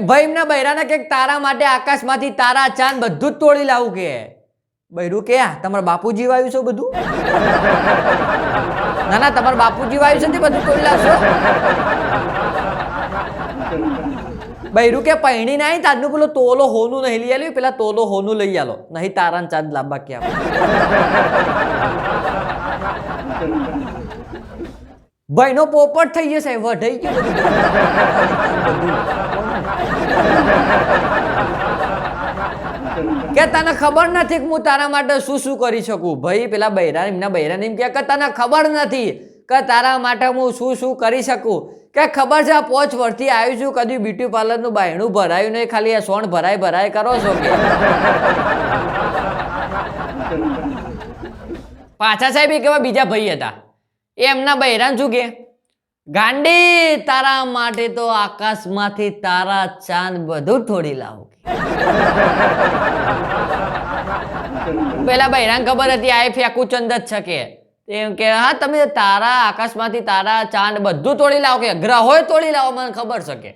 એક ભાઈ એમના બૈરાના કે તારા માટે આકાશમાંથી તારા ચાંદ બધું જ તોડી લાવું કે? બૈરું કે તમારા બાપુજી વાયું છે બધું? ના ના, તમારા બાપુજી વાયું છે તે બધું તોડી લાવશો. બૈરું કે, પૈણી નહીં તારનું પેલો તોલો હોનું નહીં લઈ આવ્યું પેલા તોલો હોનું લઈ આલો, નહીં તારા ચાંદ લાંબા કે ભાઈનો પોપટ થઈ જશે, વઢાઈ ગયો બધું. કે તને ખબર નથી કે હું તારા માટે શું શું કરી શકું? ભાઈ, પેલા બૈરા, એમના બૈરાને એમ કે તને ખબર નથી કે તારા માટે હું શું શું કરી શકું? કે ખબર છે આ પોચ વર્ષથી આવ્યું છું, કદી બ્યુટી પાર્લરનું બાયણું ભરાયું નહીં, ખાલી આ સોણ ભરાય ભરાય કરો છો કે? પાછા સાહેબ, એ કેવા બીજા ભાઈ હતા? એ એમના બૈરાન શું કે? ગાંડી, તારા માટે તો આકાશમાંથી તારા ચાંદ બધું થોડી લાવું પેલા બહેરાને ખબર હતી, આ ફેંકું ચંદ જ છે એમ કે, હા, તમે તારા આકાશમાંથી તારા ચાંદ બધું તોડી લાવો કે ગ્રહો તોડી લાવો, મને ખબર છે કે.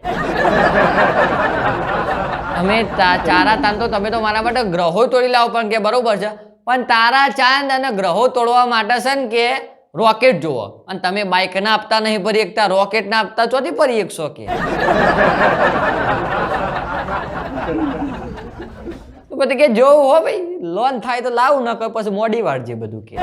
અમે ચારા તાન તો તમે તો મારા માટે ગ્રહો તોડી લાવો પણ કે બરોબર છે. પણ તારા ચાંદ અને ગ્રહો તોડવા માટે છે ને કે રોકેટ જુઓ. અને તમે બાઇક ના આપતા નહીં ફરી એકતા રોકેટ ના આપતા, ચોથી ફરી એકસો કે પછી કે જોવું હો ભાઈ, લોન થાય તો લાવું, ન કર પછી મોડી વાળજે બધું કે.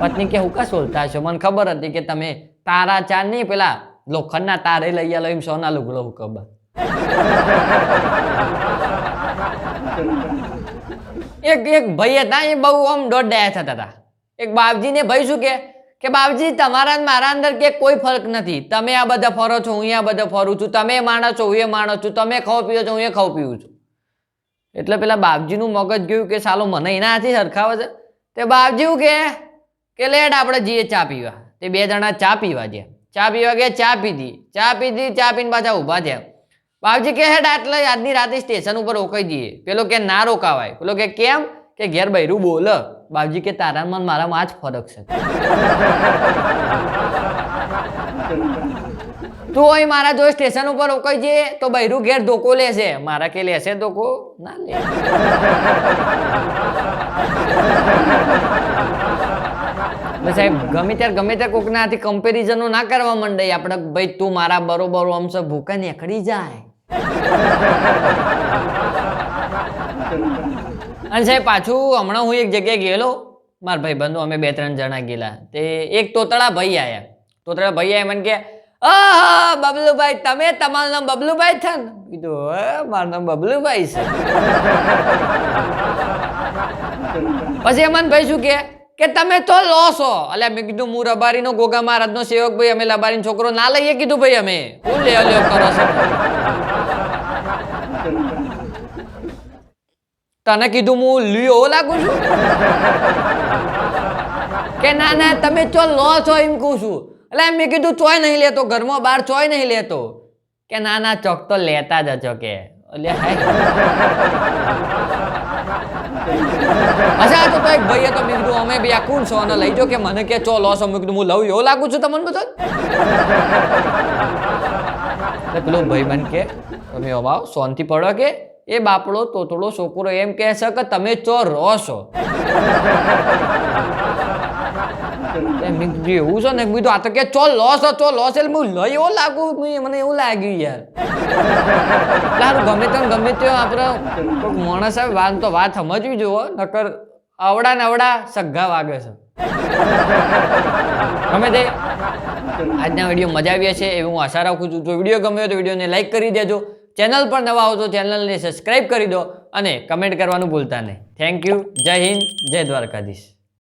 પત્ની કે, હું કા સોલતા છો? મને ખબર હતી કે તમે તારા ચાંદ નહીં, પેલા લોખંડના તારે લઈ આલો એમ સોના લુગડો હું ખબર એક એક ભાઈ હતા એ બહુ આમ દોઢ ડાયા થતા હતા. એક બાપજીને ભાઈ શું કે? કે બાપજી, તમારા મારા અંદર કે કોઈ ફરક નથી. તમે આ બધા ફરો છો, હું આ બધા ફરું છું. તમે માણસ છો, હું એ માણસ છું. તમે ખાવ પીવો છો, હું એ ખાવ પીવું છું. એટલે પેલા બાપજીનું મગજ ગયું કે સાલો મને એનાથી સરખાવે છે. તે બાપજી કે? કે લેડ આપણે જઈએ ચા પીવા. તે બે જણા ચા પીવા ગયા. ચા પીવા ગયા, ચા પીધી. ચા પીધી, ચા પીને પાછા ઊભા થયા. બાપજી કે હેડ આટલે, આજની રાતે સ્ટેશન ઉપર રોકાઈ દઈએ પેલો કે ના રોકાવાય. પેલો કે કેમ? કે ઘેર બૈરું બોલ. બાપજી કે તારામાં મારામાં આ જ ફરક છે. તું અહીં મારા જો સ્ટેશન ઉપર રોકાઈ જઈએ તો બૈરું ઘેર ધોકો લેશે. મારા કે લેશે ધોકો? ના લે. સાહેબ, ગમે ત્યારે ગમે ત્યારે કોકના હાથી કમ્પેરિઝનો ના કરવા માંડે. આપણે, ભાઈ, તું મારા બરોબર આમ છે ભૂકા નીકળી જાય. અને સાહેબ, પાછું હમણાં હું એક જગ્યાએ ગયેલો. મારા ભાઈ બંધુ અમે બે ત્રણ જણા ગયેલા. તે એક તોતળા ભાઈ આયા. તોતળા ભાઈ આવ્યા મને કે આહા બબલુભાઈ, તમે તમારું નામ બબલુભાઈ છે કીધું મારું નામ બબલુભાઈ છે. પછી અમન ભાઈ શું કે કે તમે તો લો છો. અલ્યા મેં કીધું હું રબારીનો ગોગા મહારાજનો સેવક ભાઈ, અમે લબારીનો છોકરો ના લઈએ, કીધું ભાઈ અમે. હું લે લ્યો કરો છો? તને કીધું હું લ્યો લાગુ છું? કે ના ના, તમે ચો લો છો એમ કહું છું. એટલે મેં કીધું ચોય નહીં લેતો, ઘરમાં બહાર ચોય નહીં લેતો. કે ના ના, ચોક તો લેતા જ છો કે. અચ્છા, તો એક ભાઈએ તો મેં કીધું, અમે બી આ કોણ છો, અને લઈ જો કે મને કે ચો લો છો? મેં કીધું, હું લઉં, એવો લાગુ છું તમને બધો? એટલે પેલો ભાઈ બન કે, તમે અમાવ શાંતિ પડો કે એ બાપડો તોતડો છોકરો એમ કહે છે કે તમે ચો રહો છો. એવું છે ને? કીધું, આ તો કે ચો લો છો ચો લો છે હું લઈ એવો લાગુ. મને એવું લાગ્યું યાર. લારું ગમે તેમ ગમે તે આપણે માણસ આવે વાત, તો વાત સમજવી જોવો નકર અવડા ને અવડા સગ્ગા વાગે છે. ગમે તે. આજના વીડિયો મજા આવી છે એવી હું આશા રાખું છું. જો વીડિયો ગમ્યો તો વિડીયોને લાઇક કરી દેજો. ચેનલ પર નવા હો તો ચેનલને સબસ્ક્રાઈબ કરી દો અને કમેન્ટ કરવાનું ભૂલતા નહીં. થેન્ક યુ જય હિન્દ. જય દ્વારકાધીશ.